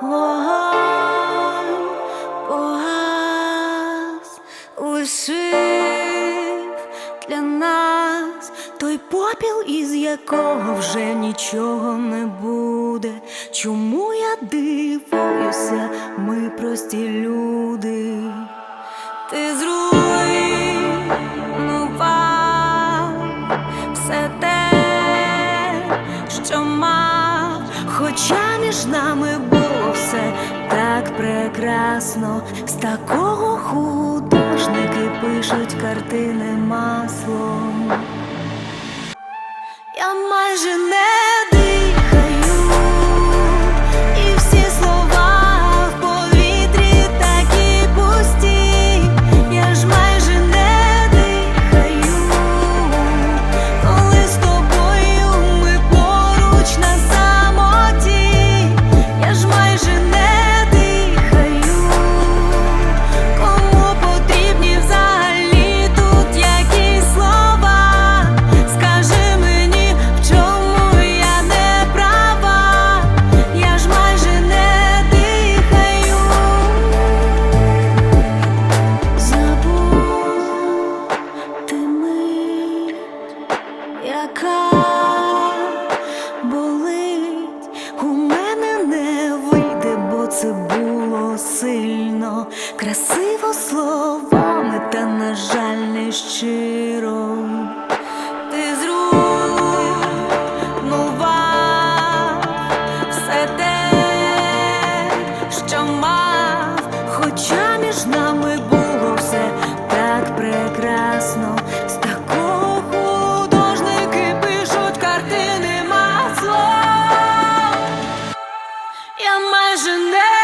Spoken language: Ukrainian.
Вогонь погас, лишив для нас. Той попіл, із якого вже нічого не буде. Чому я дивуюся, ми прості люди, ти зруйнував між нами було все так прекрасно, з такого художники пишуть картини маслом. Я майже не яка болить, у мене не вийде, бо це було сильно, красиво словами, та, на жаль, не щиро. imagination.